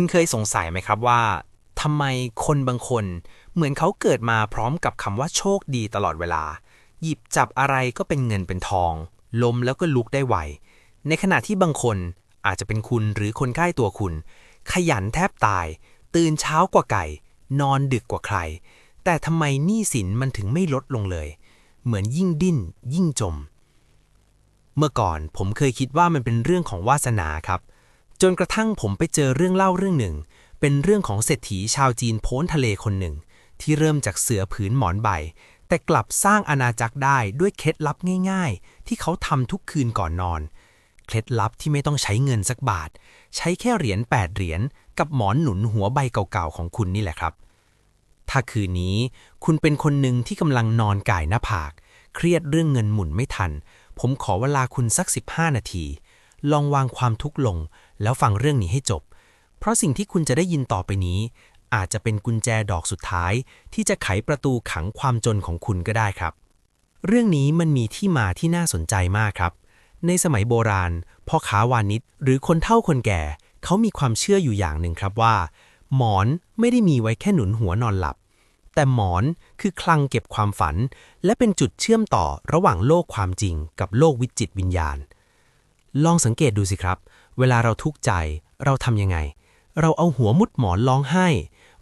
คุณเคยสงสัยไหมครับว่าทำไมคนบางคน เหมือนเขาเกิดมาพร้อมกับคำว่าโชคดีตลอดเวลา หยิบจับอะไรก็เป็นเงินเป็นทอง ล้มแล้วก็ลุกได้ไว ในขณะที่บางคนอาจจะเป็นคุณหรือคนใกล้ตัวคุณ ขยันแทบตาย ตื่นเช้ากว่าไก่ นอนดึกกว่าใคร แต่ทำไมหนี้สินมันถึงไม่ลดลงเลย เหมือนยิ่งดิ้น ยิ่งจม เมื่อก่อนผมเคยคิดว่ามันเป็นเรื่องของวาสนาครับ จนกระทั่งผมไปเจอเรื่องเล่าเรื่องหนึ่ง เป็นเรื่องของเศรษฐีชาวจีนโพ้นทะเลคนหนึ่ง ที่เริ่มจากเสือผืนหมอนใบ แต่กลับสร้างอาณาจักรได้ด้วยเคล็ดลับง่ายๆ ที่เขาทำทุกคืนก่อนนอน เคล็ดลับที่ไม่ต้องใช้เงินสักบาท ใช้แค่เหรียญ8เหรียญกับหมอนหนุนหัวใบเก่าๆของคุณนี่แหละครับ ถ้าคืนนี้คุณเป็นคนหนึ่งที่กำลังนอนก่ายหน้าผาก เครียดเรื่องเงินหมุนไม่ทัน ผมขอเวลาคุณสัก 15 นาที ลองวางความทุกข์ลง แล้วฟังเรื่องนี้ให้จบ เพราะสิ่งที่คุณจะได้ยินต่อไปนี้ อาจจะเป็นกุญแจดอกสุดท้าย ที่จะไขประตูขังความจนของคุณก็ได้ครับ เรื่องนี้มันมีที่มาที่น่าสนใจมากครับ ในสมัยโบราณพ่อค้าวานิชหรือคนเฒ่าคนแก่ เขามีความเชื่ออยู่อย่างหนึ่งครับว่า หมอนไม่ได้มีไว้แค่หนุนหัวนอนหลับ แต่หมอนคือคลังเก็บความฝัน และเป็นจุดเชื่อมต่อระหว่างโลกความจริงกับโลกวิจิตวิญญาณ ลองสังเกตดูสิครับ เวลาเราทุกข์ใจ เราทำยังไง เราเอาหัวมุดหมอนร้องไห้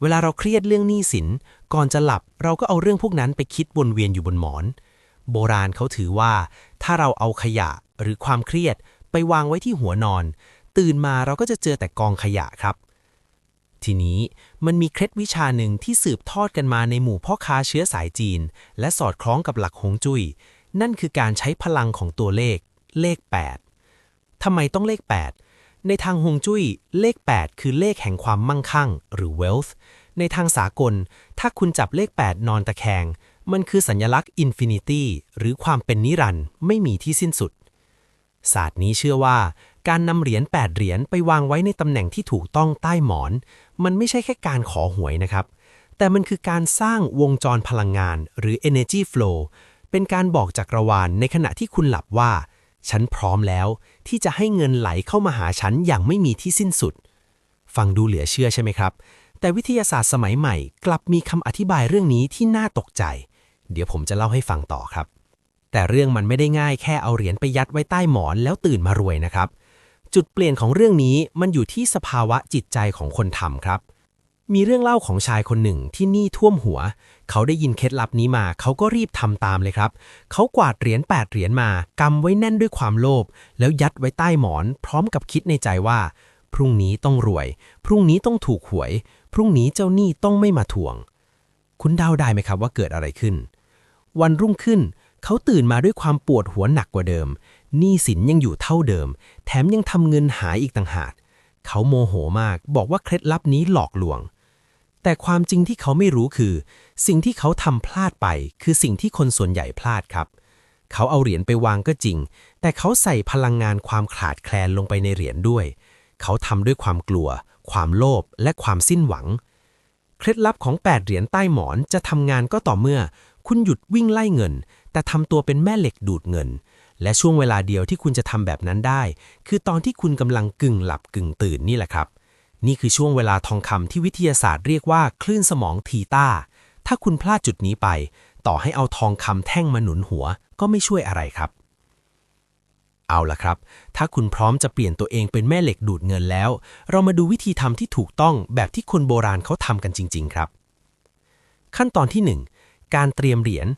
เวลาเราเครียดเรื่องหนี้สิน ก่อนจะหลับเราก็เอาเรื่องพวกนั้นไปคิดวนเวียนอยู่บนหมอน โบราณเขาถือว่า ถ้าเราเอาขยะหรือความเครียดไปวางไว้ที่หัวนอน ตื่นมาเราก็จะเจอแต่กองขยะครับ ทีนี้มันมีเคล็ดวิชาหนึ่งที่สืบทอดกันมาในหมู่พ่อค้าเชื้อสายจีน และสอดคล้องกับหลักฮวงจุ้ยนั่นคือการใช้พลังของตัวเลข เลข 8ทำไมต้องเลข 8 ในทางฮวงจุ้ย เลข 8 คือเลขแห่งความมั่งคั่ง หรือ wealth ในทางสากล ถ้าคุณจับเลข 8 นอนตะแคง มันคือสัญลักษณ์ infinity หรือความเป็นนิรันดร์ไม่มีที่สิ้นสุด ศาสตร์นี้เชื่อว่า การนำเหรียญ 8 เหรียญไปวางไว้ในตำแหน่งที่ถูกต้องใต้หมอน มันไม่ใช่แค่การขอหวยนะครับ แต่มันคือการสร้างวงจรพลังงาน หรือ energy flow เป็นการบอกจักรวาลในขณะที่คุณหลับว่า ฉันพร้อมแล้วที่จะให้เงินไหลเข้ามาหาฉันอย่างไม่มีที่สิ้นสุด ฟังดูเหลือเชื่อใช่ไหมครับ แต่วิทยาศาสตร์สมัยใหม่กลับมีคำอธิบายเรื่องนี้ที่น่าตกใจ เดี๋ยวผมจะเล่าให้ฟังต่อครับ แต่เรื่องมันไม่ได้ง่ายแค่เอาเหรียญไปยัดไว้ใต้หมอนแล้วตื่นมารวยนะครับ จุดเปลี่ยนของเรื่องนี้มันอยู่ที่สภาวะจิตใจของคนทำครับ มีเรื่องเล่าของชายคนหนึ่งที่หนี้ท่วมหัว เขาได้ยินเคล็ดลับนี้มา เขาก็รีบทำตามเลยครับ เขากวาดเหรียญ8เหรียญมากำไว้แน่นด้วยความโลภแล้วยัดไว้ใต้หมอน พร้อมกับคิดในใจว่า พรุ่งนี้ต้องรวย พรุ่งนี้ต้องถูกหวย พรุ่งนี้เจ้าหนี้ต้องไม่มาทวง คุณเดาได้ไหมครับว่าเกิดอะไรขึ้น วันรุ่งขึ้น เขาตื่นมาด้วยความปวดหัวหนักกว่าเดิมหนี้สินยังอยู่เท่าเดิม แถมยังทำเงินหายอีกต่างหากเขาโมโหมากบอกว่าเคล็ดลับนี้หลอกลวง แต่ความจริงที่เขาไม่รู้คือ สิ่งที่เขาทำพลาดไป คือสิ่งที่คนส่วนใหญ่พลาดครับ เขาเอาเหรียญไปวางก็จริง แต่เขาใส่พลังงานความขาดแคลนลงไปในเหรียญด้วย เขาทำด้วยความกลัว ความโลภและความสิ้นหวัง เคล็ดลับของ 8 เหรียญใต้หมอนจะทำงานก็ต่อเมื่อ คุณหยุดวิ่งไล่เงิน แต่ทำตัวเป็นแม่เหล็กดูดเงิน และช่วงเวลาเดียวที่คุณจะทำแบบนั้นได้ คือตอนที่คุณกำลังกึ่งหลับกึ่งตื่นนี่แหละครับ นี่คือช่วงเวลาทองคำที่วิทยาศาสตร์เรียกว่าคลื่นสมองทีตาถ้าคุณพลาดจุดนี้ไป ต่อให้เอาทองคำแท่งมาหนุนหัว ก็ไม่ช่วยอะไรครับ เอาละครับ ถ้าคุณพร้อมจะเปลี่ยนตัวเองเป็นแม่เหล็กดูดเงินแล้ว เรามาดูวิธีทำที่ถูกต้องแบบที่คนโบราณเขาทำกันจริง ๆ ครับ ขั้นตอนที่ 1 การเตรียมเหรียญ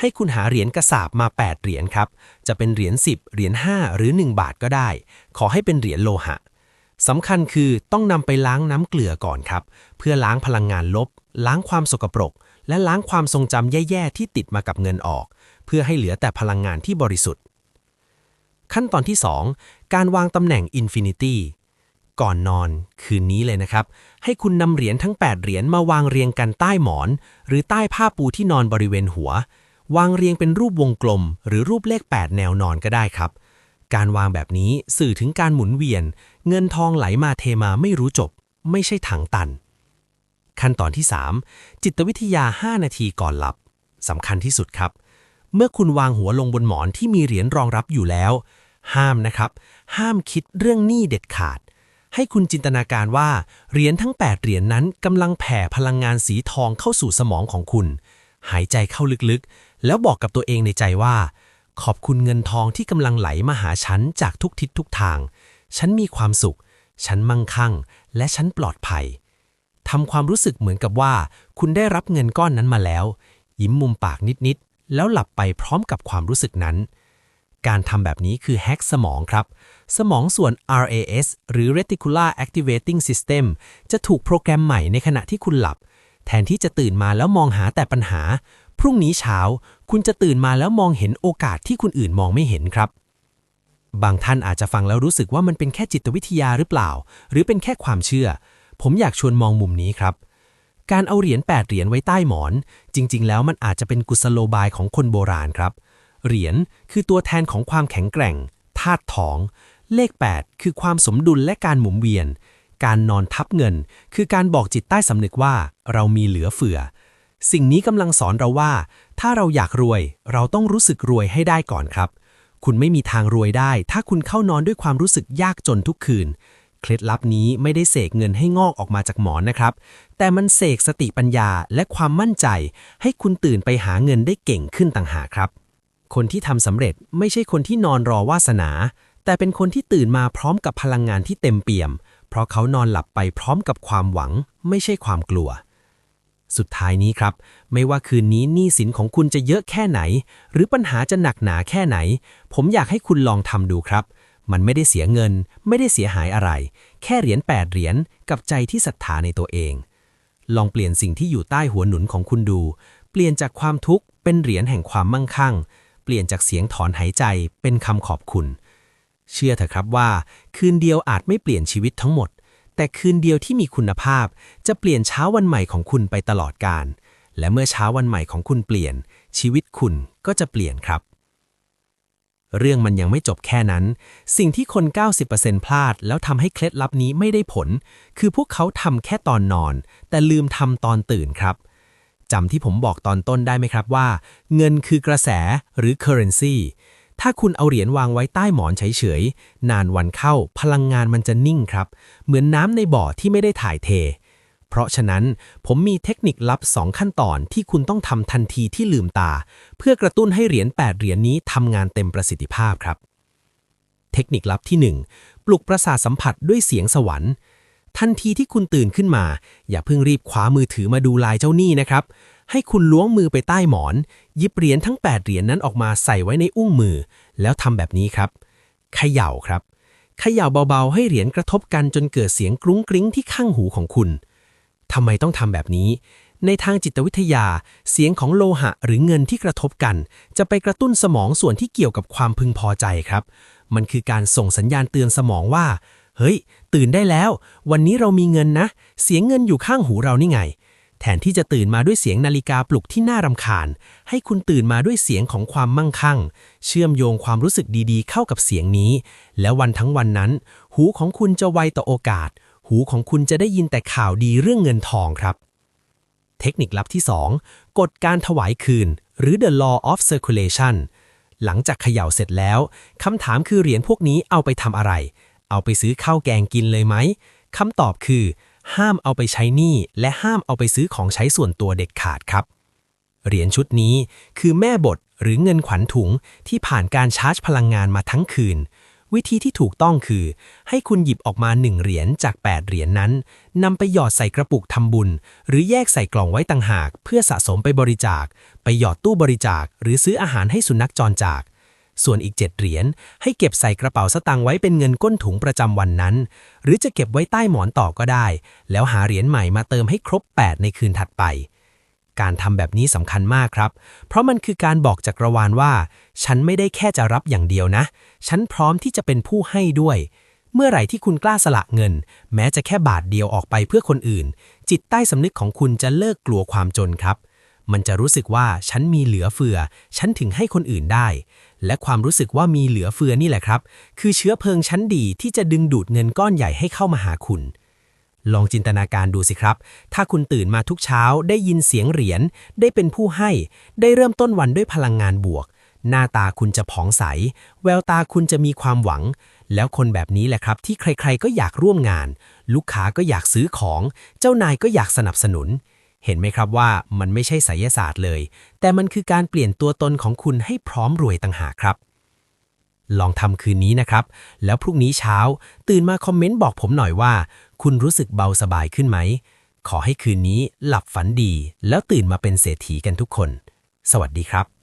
ให้คุณหาเหรียญกระสาบมา 8 เหรียญครับ จะเป็นเหรียญ10 เหรียญ5 หรือ 1 บาทก็ได้ ขอให้เป็นเหรียญโลหะ สำคัญคือต้องนำไปล้างน้ำเกลือก่อนครับ เพื่อล้างพลังงานลบ ล้างความสกปรก และล้างความทรงจำแย่ๆที่ติดมากับเงินออก เพื่อให้เหลือแต่พลังงานที่บริสุทธิ์ ขั้นตอนที่ 2 การวางตำแหน่ง Infinity ก่อนนอน คืนนี้เลยนะครับ ให้คุณนำเหรียญทั้ง 8 เหรียญมาวางเรียงกันใต้หมอน หรือใต้ผ้าปูที่นอนบริเวณหัว วางเรียงเป็นรูปวงกลม หรือรูปเลข 8 แนวนอนก็ได้ครับ การวางแบบนี้สื่อถึงการหมุนเวียน เงินทองไหลมาเทมาไม่รู้จบ ไม่ใช่ถังตัน ขั้นตอนที่ 3 จิตวิทยา 5 นาทีก่อนหลับสำคัญที่สุดครับ เมื่อคุณวางหัวลงบนหมอนที่มีเหรียญรองรับอยู่แล้ว ห้ามนะครับ ห้ามคิดเรื่องหนี้เด็ดขาด ให้คุณจินตนาการว่าเหรียญทั้ง 8 เหรียญนนั้นกำลังแผ่พลังงานสีทองเข้าสู่สมองของคุณ หายใจเข้าลึกๆ แล้วบอกกับตัวเองในใจว่า ขอบคุณเงินทองที่กำลังไหลมาหาฉันจากทุกทิศทุกทาง ฉันมีความสุข ฉันมั่งคั่ง และฉันปลอดภัยทำความรู้สึกเหมือนกับว่า คุณได้รับเงินก้อนนั้นมาแล้ว ยิ้มมุมปากนิดๆ แล้วหลับไปพร้อมกับความรู้สึกนั้น การทำแบบนี้คือแฮกสมองครับ สมองส่วน RAS หรือ Reticular Activating System จะถูกโปรแกรมใหม่ในขณะที่คุณหลับ แทนที่จะตื่นมาแล้วมองหาแต่ปัญหา พรุ่งนี้เช้าคุณจะตื่นมาแล้วมองเห็นโอกาสที่คนอื่นมองไม่เห็นครับ บางท่านอาจจะฟังแล้วรู้สึกว่ามันเป็นแค่จิตวิทยาหรือเปล่า หรือเป็นแค่ความเชื่อ ผมอยากชวนมองมุมนี้ครับ การเอาเหรียญ8เหรียญไว้ใต้หมอน จริง ๆ แล้วมันอาจจะเป็นกุศโลบายของคนโบราณครับ เหรียญคือตัวแทนของความแข็งแกร่งธาตุทอง เลข 8 คือความสมดุลและการหมุนเวียน การนอนทับเงิน คือการบอกจิตใต้สำนึกว่า เรามีเหลือเฟือ สิ่งนี้กำลังสอนเราว่า ถ้าเราอยากรวย เราต้องรู้สึกรวยให้ได้ก่อนครับ คุณไม่มีทางรวยได้ ถ้าคุณเข้านอนด้วยความรู้สึกยากจนทุกคืน เคล็ดลับนี้ไม่ได้เสกเงินให้งอกออกมาจากหมอนนะครับ แต่มันเสกสติปัญญาและความมั่นใจ ให้คุณตื่นไปหาเงินได้เก่งขึ้นต่างหากครับ คนที่ทำสำเร็จไม่ใช่คนที่นอนรอวาสนาแต่เป็นคนที่ตื่นมาพร้อมกับพลังงานที่เต็มเปี่ยม เพราะเขานอนหลับไปพร้อมกับความหวัง ไม่ใช่ความกลัว สุดท้ายนี้ครับ ไม่ว่าคืนนี้หนี้สินของคุณจะเยอะแค่ไหน หรือปัญหาจะหนักหนาแค่ไหน ผมอยากให้คุณลองทำดูครับ มันไม่ได้เสียเงิน ไม่ได้เสียหายอะไร แค่เหรียญ8เหรียญกับใจที่ศรัทธาในตัวเอง ลองเปลี่ยนสิ่งที่อยู่ใต้หัวหนุนของคุณดู เปลี่ยนจากความทุกข์เป็นเหรียญแห่งความมั่งคั่ง เปลี่ยนจากเสียงถอนหายใจเป็นคำขอบคุณ เชื่อเถอะครับว่า คืนเดียวอาจไม่เปลี่ยนชีวิตทั้งหมด แต่คืนเดียวที่มีคุณภาพ จะเปลี่ยนเช้าวันใหม่ของคุณไปตลอดกาลและเมื่อเช้าวันใหม่ของคุณเปลี่ยน ชีวิตคุณก็จะเปลี่ยนครับ เรื่องมันยังไม่จบแค่นั้น สิ่งที่คน 90%พลาดแล้วทำให้เคล็ดลับนี้ไม่ได้ผล คือพวกเขาทำแค่ตอนนอน แต่ลืมทำตอนตื่นครับจำที่ผมบอกตอนต้นได้ไหมครับว่า เงินคือกระแสหรือ currency ถ้าคุณเอาเหรียญวางไว้ใต้หมอนเฉยๆ นานวันเข้าพลังงานมันจะนิ่งครับ เหมือนน้ำในบ่อที่ไม่ได้ถ่ายเท เพราะฉะนั้นผมมีเทคนิคลับ 2 ขั้นตอนที่คุณต้องทำทันทีที่ลืมตา เพื่อกระตุ้นให้เหรียญ 8 เหรียญนี้ทำงานเต็มประสิทธิภาพครับ เทคนิคลับที่ 1 ปลุกประสาทสัมผัสด้วยเสียงสวรรค์ทันทีที่คุณตื่นขึ้นมา อย่าเพิ่งรีบคว้ามือถือมาดูลายเจ้าหนี้นะครับ ให้คุณล้วงมือไปใต้หมอน หยิบเหรียญทั้ง 8 เหรียญนนั้นออกมาใส่ไว้ในอุ้งมือ แล้วทำแบบนี้ครับเขย่าครับเขย่าเบาๆ ให้เหรียญกระทบกันจนเกิดเสียงกรุ้งกริ้งที่ข้างหูของคุณทำไมต้องทำแบบนี้ ในทางจิตวิทยา เสียงของโลหะหรือเงินที่กระทบกัน จะไปกระตุ้นสมองส่วนที่เกี่ยวกับความพึงพอใจครับ มันคือการส่งสัญญาณเตือนสมองว่า เฮ้ย ตื่นได้แล้ว วันนี้เรามีเงินนะ เสียงเงินอยู่ข้างหูเรานี่ไง แทนที่จะตื่นมาด้วยเสียงนาฬิกาปลุกที่น่ารำคาญ ให้คุณตื่นมาด้วยเสียงของความมั่งคั่ง เชื่อมโยงความรู้สึกดีๆ เข้ากับเสียงนี้ แล้ววันทั้งวันนั้น หูของคุณจะไวต่อโอกาส หูของคุณจะได้ยินแต่ข่าวดีเรื่องเงินทองครับ เทคนิคลับที่ 2 กฎการถวายคืน หรือ the law of circulation หลังจากเขย่าเสร็จแล้วคำถามคือเหรียญพวกนี้เอาไปทำอะไร เอาไปซื้อข้าวแกงกินเลยไหมคำตอบคือ ห้ามเอาไปใช้หนี้และห้ามเอาไปซื้อของใช้ส่วนตัวเด็ดขาดครับ เหรียญชุดนี้คือแม่บทหรือเงินขวัญถุงที่ผ่านการชาร์จพลังงานมาทั้งคืน วิธีที่ถูกต้องคือ ให้คุณหยิบออกมา 1 เหรียญจาก 8 เหรียญนนั้นนำไปหยอดใส่กระปุกทำบุญ หรือแยกใส่กล่องไว้ต่างหาก เพื่อสะสมไปบริจาค ไปหยอดตู้บริจาค หรือซื้ออาหารให้สุนัขจรจาก ส่วนอีก 7 เหรียญให้เก็บใส่กระเป๋าสตางค์ไว้เป็นเงินก้นถุงประจำวันนั้น หรือจะเก็บไว้ใต้หมอนต่อก็ได้ แล้วหาเหรียญใหม่มาเติมให้ครบ 8 ในคืนถัดไป การทำแบบนี้สำคัญมากครับ เพราะมันคือการบอกจักรวาลว่า ฉันไม่ได้แค่จะรับอย่างเดียวนะ ฉันพร้อมที่จะเป็นผู้ให้ด้วยเมื่อไหร่ที่คุณกล้าสละเงิน แม้จะแค่บาทเดียวออกไปเพื่อคนอื่น จิตใต้สำนึกของคุณจะเลิกกลัวความจนครับ มันจะรู้สึกว่าฉันมีเหลือเฟือ ฉันถึงให้คนอื่นได้ และความรู้สึกว่ามีเหลือเฟือนี่แหละครับ คือเชื้อเพลิงชั้นดีที่จะดึงดูดเงินก้อนใหญ่ให้เข้ามาหาคุณ ลองจินตนาการดูสิครับ ถ้าคุณตื่นมาทุกเช้าได้ยินเสียงเหรียญ ได้เป็นผู้ให้ ได้เริ่มต้นวันด้วยพลังงานบวก หน้าตาคุณจะผ่องใส แววตาคุณจะมีความหวัง แล้วคนแบบนี้แหละครับ ที่ใครๆก็อยากร่วมงาน ลูกค้าก็อยากซื้อของ เจ้านายก็อยากสนับสนุน เห็นไหมครับว่ามันไม่ใช่ไสยศาสตร์เลย แต่มันคือการเปลี่ยนตัวตนของคุณให้พร้อมรวยต่างหากครับ ลองทำคืนนี้นะครับ แล้วพรุ่งนี้เช้า ตื่นมาคอมเมนต์บอกผมหน่อยว่า คุณรู้สึกเบาสบายขึ้นไหม ขอให้คืนนี้หลับฝันดี แล้วตื่นมาเป็นเศรษฐีกันทุกคน สวัสดีครับ